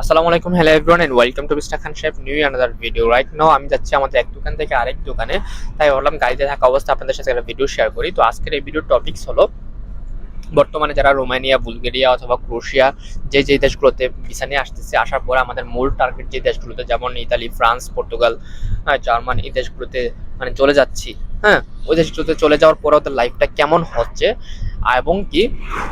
আসসালামু আলাইকুম hello everyone and welcome to mister Khan Saheb new another video right now আমি যাচ্ছি আমাদের এক দোকান থেকে আরেক দোকানে তাই ভাবলাম গাড়িতে থাকা অবস্থা আপনাদের সাথে একটা ভিডিও শেয়ার করি। তো আজকের এই ভিডিওর টপিকস হলো বর্তমানে যারা রোমানিয়া বুলগেরিয়া অথবা ক্রোশিয়া যে যে দেশগুলোতে ভিসা নিয়ে আসতেছে আসার পরে আমাদের মূল টার্গেট যে দেশগুলোতে যেমন ইতালি ফ্রান্স পর্তুগাল হ্যাঁ, জার্মান এই দেশগুলোতে মানে চলে যাচ্ছি। হ্যাঁ ওই দেশগুলোতে চলে যাওয়ার পরে ওদের লাইফটা কেমন হচ্ছে এবং কি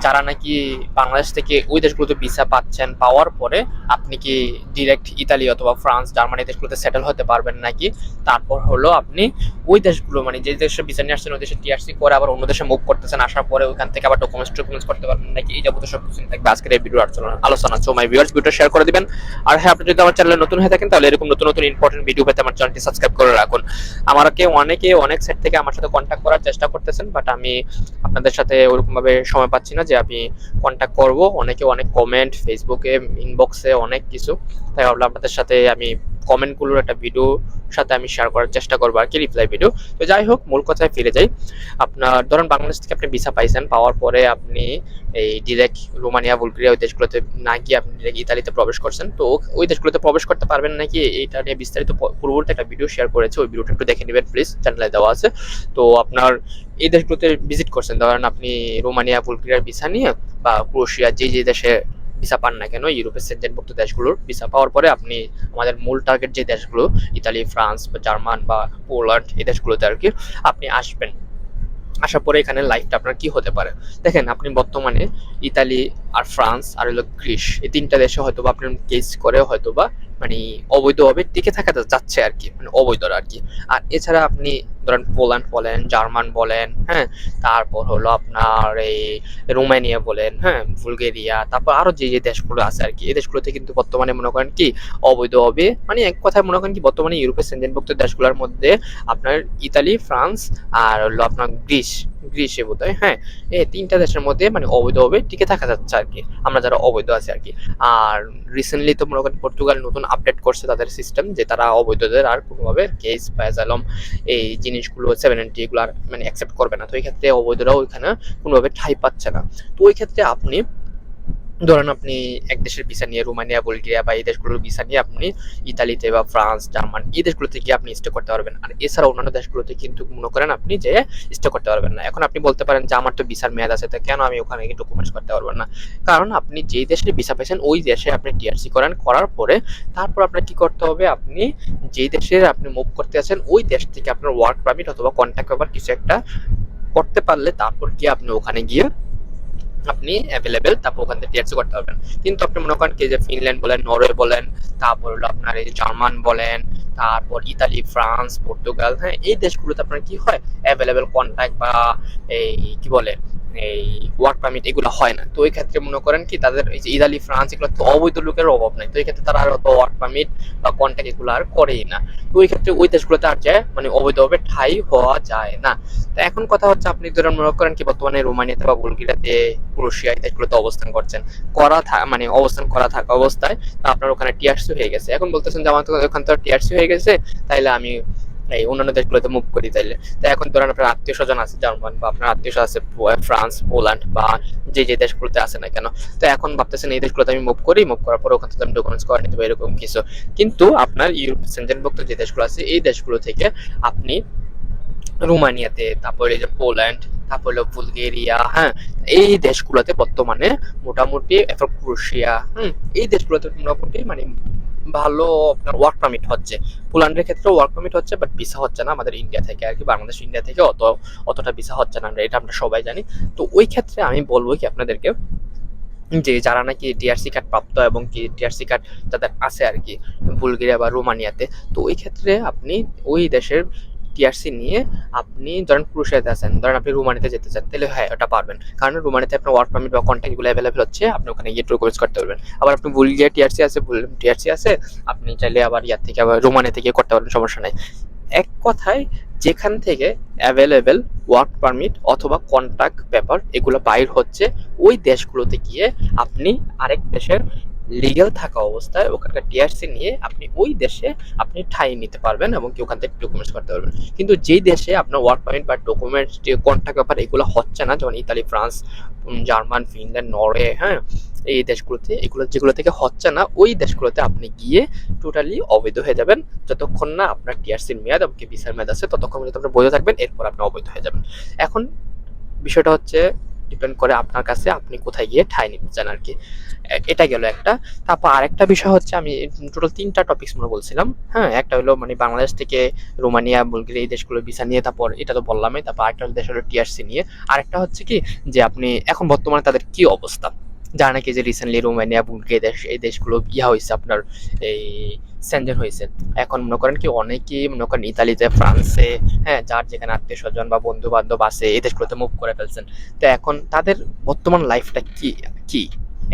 যারা নাকি বাংলাদেশ থেকে ওই দেশগুলোতে ভিসা পাচ্ছেন পাওয়ার পরে আপনি কি ডিরেক্ট ইতালি অথবা ফ্রান্স জার্মানি দেশগুলোতে সেটেল হতে পারবেন নাকি? তারপর হলো আপনি ওই দেশগুলো মানে যে দেশে ভিসা নিয়ে আসছেন, ওই দেশে টিআরসি করে আবার অন্য দেশে মুভ করতেছেন, আসার পরে ওইখান থেকে আবার ডকুমেন্টস টকুমেন্টস করতে পারবেন নাকি? এই যাবতীয় সব কিছু থাকবে আজকের এই ভিডিও আলোচনা আলোচনা। So my viewers video share করে দিবেন। আর হ্যাঁ আপনি যদি আমার চ্যানেলে নতুন হয়ে থাকেন, তাহলে এরকম নতুন নতুন ইম্পর্টেন্ট ভিডিও পেতে আমার চ্যানেলটি সাবস্ক্রাইব করে রাখুন। আমাকে অনেকে, অনেক সেট থেকে আমার সাথে কন্ট্যাক্ট করার চেষ্টা করতেছেন বাট আমি আপনাদের সাথে ওরকম ভাবে সময় পাচ্ছি না যে আমি কন্ট্যাক্ট করব। অনেকে অনেক কমেন্ট ফেসবুকে ইনবক্সে অনেক কিছু। তাই ভাবলাম আপনাদের সাথে আমি কমেন্টগুলোর একটা ভিডিও সাথে আমি শেয়ার করার চেষ্টা করব আর কি রিপ্লাই ভিডিও তো যাই হোক, মূল কথায় ফিরে যাই। আপনার, ধরেন বাংলাদেশ থেকে আপনি ভিসা পাইছেন, পাওয়ার পরে আপনি এই ডিরেক্ট রোমানিয়া, বুলগেরিয়া ওই দেশগুলোতে না গিয়ে আপনি ডিরেক্ট ইতালিতে প্রবেশ করছেন। তো ওই দেশগুলোতে প্রবেশ করতে পারবেন নাকি? এইটা নিয়ে বিস্তারিত পূর্ববর্তী একটা ভিডিও শেয়ার করেছে। ওই ভিডিওটা একটু দেখে নেবেন প্লিজ চ্যানেলে দেওয়া আছে। তো আপনার এই দেশগুলোতে ভিজিট করছেন। ধরেন আপনি রোমানিয়া, বুলগেরিয়ার ভিসা নিয়ে বা ক্রোশিয়া, যে যে দেশে ভিসা পান না কেন, ইউরোপের সেন্টেনভুক্ত দেশগুলোর ভিসা পাওয়ার পরে আপনি আমাদের মূল টার্গেট যে দেশগুলো, ইতালি, ফ্রান্স বা জার্মান বা পোল্যান্ড, এই দেশগুলোতে আর কি আপনি আসবেন। আসার পরে এখানে লাইফটা আপনার কি হতে পারে? দেখেন, আপনি বর্তমানে ইতালি আর ফ্রান্স আর হলো গ্রিস, এই তিনটা দেশে হয়তো বা আপনার কেস করে হয়তো বা মানে অবৈধভাবে টিকে থাকা যাচ্ছে আর কি মানে অবৈধরা আর কি। আর এছাড়া আপনি ধরেন পোল্যান্ড বলেন, জার্মান বলেন হ্যাঁ? তারপর হলো আপনার এই রোমানিয়া বলেন হ্যাঁ? বুলগেরিয়া, তারপর আরও যে যে দেশগুলো আছে আর কি। এই দেশগুলোতে কিন্তু বর্তমানে মনে করেন কি, অবৈধ হবে। মানে এক কথায় মনে করেন কি, বর্তমানে ইউরোপের সেন্টেনভুক্ত দেশগুলোর মধ্যে আপনার ইতালি, ফ্রান্স আর হলো আপনার গ্রিস, গ্রিসে বোধ হয়? হ্যাঁ এই তিনটা দেশের মধ্যে মানে অবৈধভাবে টিকে থাকা যাচ্ছে আর কি। আমরা যারা অবৈধ আছি আর কি। আর রিসেন্টলি তো মনে করেন পর্তুগাল নতুন আপডেট করছে তাদের সিস্টেম যে তারা অবৈধদের আর কোনোভাবে কেস বা এই জিনিসগুলো সেভেন্টি এগুলো আর মানে অ্যাকসেপ্ট করবে না। তো এই ক্ষেত্রে অবৈধরাও ওইখানে কোনোভাবে ঠাই পাচ্ছে না। তো ওই ক্ষেত্রে আপনি ধরেন আপনি এক দেশের ভিসা নিয়ে রোমানিয়া, বুলগেরিয়া বা এই দেশগুলোর ভিসা নিয়ে আপনি ইতালিতে বা ফ্রান্স, জার্মান এই দেশগুলোতে গিয়ে আপনি স্টে করতে পারবেন। আর এছাড়া অন্যান্য দেশগুলোতে কিন্তু মনে করেন আপনি যে স্টে করতে পারবেন না। এখন আপনি বলতে পারেন যে, আমার তো ভিসার মেয়াদ আছে, তো কেন আমি ওখানে গিয়ে ডকুমেন্টস করতে পারবেন না? কারণ আপনি যেই দেশে ভিসা পেয়েছেন ওই দেশে আপনি টিআরসি করেন, করার পরে তারপর আপনার কি করতে হবে? আপনি যেই দেশে আপনি মুভ করতে আছেন, ওই দেশ থেকে আপনার ওয়ার্ক পারমিট অথবা কন্ট্যাক্ট পেপার কিছু একটা করতে পারলে তারপর কি আপনি ওখানে গিয়ে আপনি অ্যাভেলেবেল তারপর ওখান থেকে টিআরসি করতে পারবেন। কিন্তু আপনি মনে করেন কি যে ফিনল্যান্ড বলেন নরওয়ে বলেন, তারপর হলো আপনার এই জার্মান বলেন, তারপর ইতালি ফ্রান্স পর্তুগাল হ্যাঁ এই দেশগুলোতে আপনার কি হয়? অ্যাভেলেবেল কন্ট্যাক্ট বা এই কি বলে এই ওয়ার্ক পারমিট এগুলো হয় না। তো ওই ক্ষেত্রে মনে করেন কি, তাদের এই যে ইতালি, ফ্রান্স এগুলো তো অবৈধ লোকের অভাব নাই। তো এই ক্ষেত্রে তারা আর অত ওয়ার্ক পারমিট বা কন্ট্যাক্ট এগুলো আর করেই না। তো ওই ক্ষেত্রে ওই দেশগুলোতে আর যায় মানে অবৈধভাবে ঠাই হওয়া যায় না। তো এখন কথা হচ্ছে আপনি ধরেন মনে করেন কি, বর্তমানে রোমানিয়াতে বা বুলগেরিয়াতে ক্রোশিয়া এই দেশগুলোতে অবস্থান করছেন। করা মানে অবস্থান করা থাকা অবস্থায় আপনার ওখানে টিআরসি হয়ে গেছে। এখন বলতেছেন যে, আমার ওখান তো টিআরসি হয়ে গেছে, তাইলে আমি এই অন্যান্য দেশগুলোতে মুভ করি তাইলে। তো এখন ধরেন আপনার আত্মীয় স্বজন আছে, জার্মান, বা আপনার আত্মীয় স্বজন আছে ফ্রান্স, পোল্যান্ড, বা যে যে দেশগুলোতে আছে না কেন। তো এখন ভাবতেছেন এই দেশগুলোতে আমি মুভ করি মুভ করার পর ওখান থেকে আমি ডকুমেন্টস করে নিতে এরকম কিছু। কিন্তু আপনার ইউরোপ সেন্টেনভুক্ত যে দেশগুলো আছে, এই দেশগুলো থেকে আপনি রোমানিয়াতে, তারপরে যে পোল্যান্ড, তারপর বুলগেরিয়া হ্যাঁ এই দেশগুলোতে বর্তমানে মোটামুটি, এরপর ক্রোশিয়া, হুম, এই দেশগুলোতে মোটামুটি মানে ভালো আপনার ওয়ার্ক পারমিট হচ্ছে। পোল্যান্ডের ক্ষেত্রে ওয়ার্ক পারমিট হচ্ছে বাট ভিসা হচ্ছে না আমাদের ইন্ডিয়া থেকে আর কি বাংলাদেশ ইন্ডিয়া থেকে অত, অতটা ভিসা হচ্ছে না আমরা, এটা আমরা সবাই জানি। তো ওই ক্ষেত্রে আমি বলব কি আপনাদেরকে যে যারা নাকি টিআরসি কার্ড প্রাপ্ত এবং কি টিআরসি কার্ড যাদের আছে আর কি, বুলগেরিয়া বা রোমানিয়াতে, তো ওই ক্ষেত্রে আপনি ওই দেশের টিআরসি নিয়ে আপনি ধরেন ক্রুশিয়াতে আছেন, ধরেন আপনি রুমানিতে যেতে চান, তাহলে হ্যাঁ ওটা পারবেন। কারণ রোমানিতে আপনার ওয়ার্ক পারমিট বা কন্ট্যাক্ট এগুলো অ্যাভেলেবেল হচ্ছে, আপনি ওখানে গিয়ে ডকুমেন্টস করতে পারবেন। আবার আপনি বুলগেরিয়া টিআরসি আছে ভুল টিআরসি আছে, আপনি চাইলে আবার ইয়ার থেকে আবার রুমানি থেকে করতে পারবেন, সমস্যা নাই। এক কথায়, যেখান থেকে অ্যাভেলেবেল ওয়ার্ক পারমিট অথবা কন্ট্যাক্ট পেপার এগুলো বাইর হচ্ছে, ওই দেশগুলোতে গিয়ে আপনি আরেক দেশের লিগেল থাকা অবস্থায় ওখানকার টিআরসি নিয়ে আপনি ওই দেশে আপনি ঠাই নিতে পারবেন এবং কি ওখান থেকে ডকুমেন্টস করতে পারবেন। কিন্তু যেই দেশে আপনার ওয়ার্ক পারমিট বা ডকুমেন্টস যে কন্ট্যাক্ট ব্যাপার, এগুলো হচ্ছে না, যেমন Italy, France German, Finland, Norway হ্যাঁ এই দেশগুলোতে, এগুলো যেগুলো থেকে হচ্ছে না, ওই দেশগুলোতে আপনি গিয়ে টোটালি অবৈধ হয়ে যাবেন। যতক্ষণ না আপনার টিআরসির মেয়াদ এবং ভিসার মেয়াদ আছে, ততক্ষণ পর্যন্ত আপনি বৈধ থাকবেন, এরপর আপনি অবৈধ হয়ে যাবেন। এখন বিষয়টা হচ্ছে ডিপেন্ড করে আপনার কাছে আপনি কোথায় গিয়ে ঠাই নিতে চান আর কি এটা গেল একটা। তারপর আরেকটা বিষয় হচ্ছে আমি টোটাল তিনটা টপিকস মনে বলছিলাম। হ্যাঁ একটা হলো মানে বাংলাদেশ থেকে রোমানিয়া, বুলগেরিয়া এই দেশগুলো ভিসা নিয়ে, তারপর এটা তো বললামই, তারপর আরেকটা দেশ হলো টিআরসি নিয়ে। আরেকটা হচ্ছে কি যে আপনি এখন বর্তমানে তাদের কি অবস্থা? যারা নাকি যে রিসেন্টলি রোমানিয়া, বুলগেরিয়া দেশ, এই দেশগুলো ইয়া হয়েছে আপনার এই সেঞ্জেন হয়েছে এখন মনে করেন কি অনেকেই মনে করেন ইতালিতে, ফ্রান্সে হ্যাঁ যার যেখানে আত্মীয় স্বজন বা বন্ধু বান্ধব আছে এই দেশগুলোতে মুভ করে ফেলছেন। তো এখন তাদের বর্তমান লাইফটা কি কি?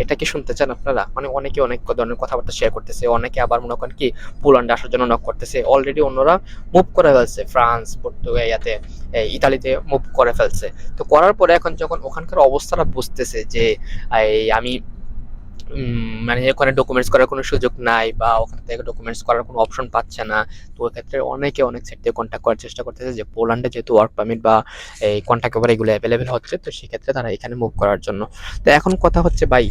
এটা কি শুনতে চান আপনারা? মানে অনেকে অনেক ধরনের কথাবার্তা শেয়ার করতেছে, অনেকে আবার মনে করেন কি পোল্যান্ডে আসার জন্য নক করতেছে। অলরেডি অন্যরা মুভ করে ফেলছে, ফ্রান্স, পর্তুগাল, ইয়াতে ইতালিতে মুভ করে ফেলছে। তো করার পরে এখন যখন ওখানকার অবস্থাটা বুঝতেছে যে আমি মানে ওখানে ডকুমেন্টস করার কোনো সুযোগ নাই বা ওখান থেকে ডকুমেন্টস করার কোনো অপশন পাচ্ছে না, তো ক্ষেত্রে অনেকে অনেক সাইড থেকে কন্ট্যাক্ট করার চেষ্টা করতেছে যে পোল্যান্ডে যেহেতু ওয়ার্ক পারমিট বা এই কন্ট্যাক্ট পেপার এগুলো অ্যাভেলেবেল হচ্ছে, তো সেক্ষেত্রে তারা এখানে মুভ করার জন্য। তো এখন কথা হচ্ছে, ভাই,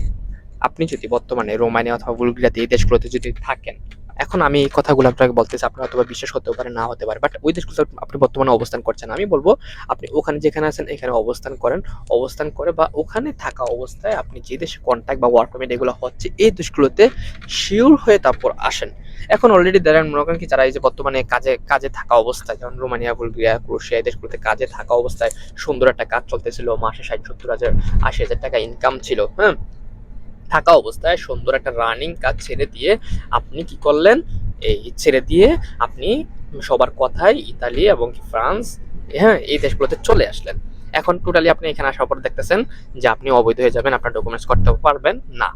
আপনি যদি বর্তমানে রোমানিয়া অথবা বুলগেরিয়াতে এই দেশগুলোতে যদি থাকেন এখন আমি এই কথাগুলো আপনাকে বলতেছি আপনার হয়তো বিশ্বাস হতে পারে, না হতে পারে বাট ওই দেশগুলো আপনি বর্তমানে অবস্থান করছেন। আমি বলব, আপনি ওখানে যেখানে আছেন, এখানে অবস্থান করেন। অবস্থান করে বা ওখানে থাকা অবস্থায় আপনি যে দেশে কন্ট্যাক্ট বা ওয়ার্ক পারমিট এগুলো হচ্ছে, এই দেশগুলোতে শিওর হয়ে তারপর আসেন। এখন অলরেডি দেখেন মনে করেন কি, যারা এই যে বর্তমানে কাজে কাজে থাকা অবস্থায়, যেমন রোমানিয়া, বুলগেরিয়া ক্রোশিয়া এই দেশগুলোতে কাজে থাকা অবস্থায় সুন্দর একটা কাজ চলতেছিল, মাসে ষাট, সত্তর হাজার, আশি হাজার টাকা ইনকাম ছিল হ্যাঁ? থাকা অবস্থায় সুন্দর একটা রানিং কাজ ছেড়ে দিয়ে আপনি কি করলেন? এই ছেড়ে দিয়ে আপনি সবার কথায় ইতালি এবং ফ্রান্স হ্যাঁ এই দেশগুলোতে চলে আসলেন। এখন টোটালি আপনি এখানে আসার পর দেখতেছেন যে আপনি অবৈধ হয়ে যাবেন, আপনার ডকুমেন্টস করতে পারবেন না।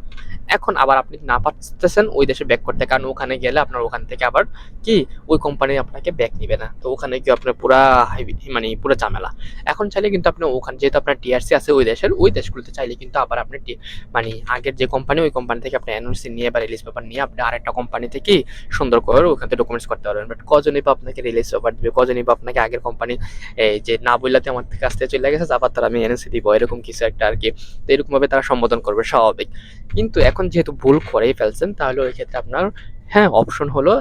এখন আবার আপনি না পাচ্ছেন ওই দেশে ব্যাক করতে, কারণ ওখানে গেলে আপনার ওখান থেকে আবার কি, ওই কোম্পানি আপনাকে ব্যাক নিবে না। তো ওখানে গিয়ে আপনার পুরা মানে পুরো ঝামেলা। এখন চাইলে কিন্তু আপনি ওখানে, যেহেতু আপনার টিআরসি আছে ওই দেশের, ওই দেশগুলোতে চাইলে কিন্তু আবার আপনি মানে আগের যে কোম্পানি ওই কোম্পানি থেকে আপনি এনওসি নিয়ে বা রিলিজ পেপার নিয়ে আপনি আরেকটা কোম্পানি থেকে সুন্দর করে ওখান থেকে ডকুমেন্টস করতে পারবেন। বাট কজনই বা আপনাকে রিলিজ পেপার দিবে, কজনই বা আপনাকে আগের কোম্পানি এই যে না বললাতে আমার থেকে আসতে চলে গেছে আবার তারা আমি এনওসি দিব, এরকম কিছু একটা আর কি। তো এরকমভাবে তারা সম্বোধন করবে, স্বাভাবিক। কিন্তু এখন যেহেতু ভুল করেই ফেলছেন, তাহলে ওই ক্ষেত্রে আপনার হ্যাঁ অপশন হলো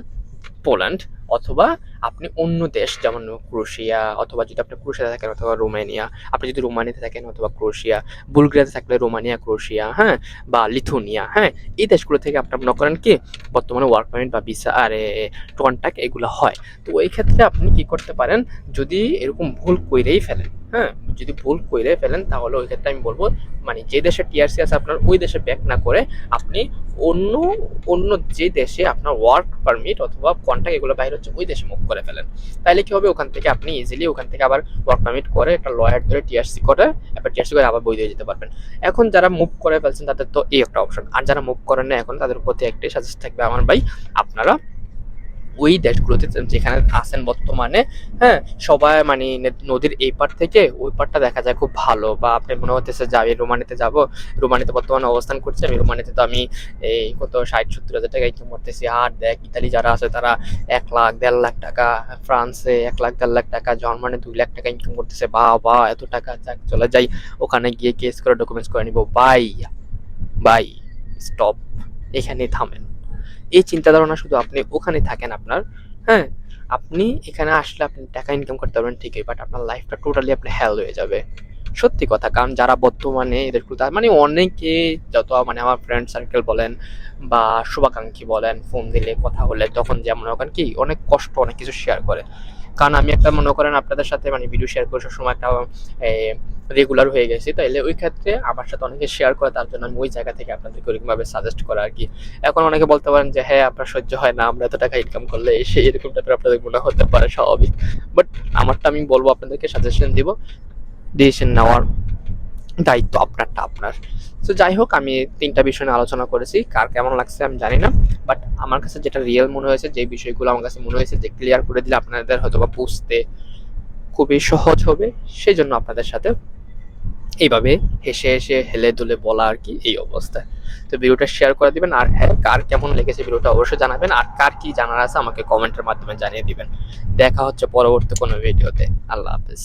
পোল্যান্ড অথবা আপনি অন্য দেশ, যেমন ক্রোশিয়া অথবা যদি আপনি ক্রোশিয়াতে থাকেন অথবা রোমানিয়া, আপনি যদি রোমানিয়াতে থাকেন অথবা ক্রোশিয়া, বুলগেরিয়াতে থাকলে রোমানিয়া, ক্রোশিয়া হ্যাঁ বা লিথুনিয়া হ্যাঁ এই দেশগুলো থেকে আপনি মনে করেন কি, বর্তমানে ওয়ার্ক পারমিট বা ভিসা আর কন্ট্যাক্ট এগুলো হয়। তো ওই ক্ষেত্রে আপনি কি করতে পারেন, যদি এরকম ভুল কইরেই ফেলেন। হ্যাঁ যদি ভুল কইরে ফেলেন, তাহলে ওই ক্ষেত্রে আমি বলব মানে যে দেশে টিআরসি আছে আপনার, ওই দেশে ব্যাক না করে আপনি অন্য অন্য যে দেশে আপনার ওয়ার্ক পারমিট অথবা কন্ট্যাক্ট এগুলো বাইরে হচ্ছে, ওই দেশে মুভ করে ফেলেন। তাহলে কি হবে? ওখান থেকে আপনি ইজিলি ওখান থেকে আবার ওয়ার্ক পারমিট করে একটা লয়ার ধরে টিআরসি করে এবার টিআরসি করে আবার বই দিয়ে যেতে পারবেন। এখন যারা মুভ করে ফেলছেন, তাদের তো এই একটা অপশন আর যারা মুভ করেন না এখন, তাদের প্রতি একটাই সাজেস্ট থাকবে আমার ভাই, আপনারা ওই দেশগুলোতে যেখানে আছেন বর্তমানে হ্যাঁ সবাই মানে নদীর এই পার থেকে ওই পারটা দেখা যায় খুব ভালো। বা আপনি মনে হতেছে যে আমি রোমানিতে যাব রোমানিতে বর্তমানে অবস্থান করছি, আমি রোমানিতে তো আমি, এই কত, ষাট, সত্তর হাজার টাকা ইনকাম করতেছি আর দেখ, ইতালি যারা আছে তারা এক লাখ, দেড় লাখ টাকা, ফ্রান্সে এক লাখ, দেড় লাখ টাকা, জার্মানি দুই লাখ টাকা ইনকাম করতেছে। বা বা এত টাকা, যাক, চলে যাই। ওখানে গিয়ে কেস করে ডকুমেন্টস করে নিব। বাই বাই স্টপ এখানেই থামেন। এই চিন্তা ধারণা শুধু আপনি ওখানে থাকেন আপনার হ্যাঁ? আপনি এখানে আসলে আপনি টাকা ইনকাম করতে পারবেন ঠিকই বাট আপনার লাইফটা টোটালি আপনি হেল হয়ে যাবে। সত্যি কথা, কারণ যারা বর্তমানে এদের মানে অনেকে যত মানে আমার ফ্রেন্ড সার্কেল বলেন বা শুভাকাঙ্ক্ষী বলেন ফোন দিলে, কথা হলে তখন যেমন ওখানে কি, অনেক কষ্ট, অনেক কিছু শেয়ার করে। কারণ আমি একটা মনে করেন আপনাদের সাথে মানে ভিডিও শেয়ার করে সময় একটা রেগুলার হয়ে গেছি। তাইলে ওই ক্ষেত্রে আমার সাথে অনেকে শেয়ার করে, তার জন্য আমি ওই জায়গা থেকে আপনাদেরকে ওইরকমভাবে সাজেস্ট করা আর কি। এখন অনেকে বলতে পারেন যে হ্যাঁ আপনার সহ্য হয় না, আমরা এত টাকা ইনকাম করলে সেই এরকম টাইপের আপনাদের মনে হতে পারে স্বাভাবিক। বাট আমারটা আমি বলব, আপনাদেরকে সাজেশন দিব। ডিসিশন নেওয়ার দায়িত্ব আপনারটা, আপনার। তো যাই হোক, আমি তিনটা বিষয় নিয়ে আলোচনা করেছি, কার কেমন লাগছে আমি জানি না বাট আমার কাছে যেটা রিয়েল মনে হয়েছে, যে বিষয়গুলো আমার কাছে মনে হয়েছে, যে ক্লিয়ার করে দিলে আপনাদের হয়তো বা বুঝতে খুবই সহজ হবে সেই জন্য আপনাদের সাথে এইভাবে হেসে হেসে হেলে দুলে বলা আর কি এই অবস্থা। তো ভিডিওটা শেয়ার করে দিবেন, আর হ্যাঁ কার কেমন লেগেছে ভিডিওটা অবশ্যই জানাবেন, আর কার কি জানার আছে আমাকে কমেন্টের মাধ্যমে জানিয়ে দিবেন। দেখা হচ্ছে পরবর্তী কোনো ভিডিওতে। আল্লাহ হাফেজ।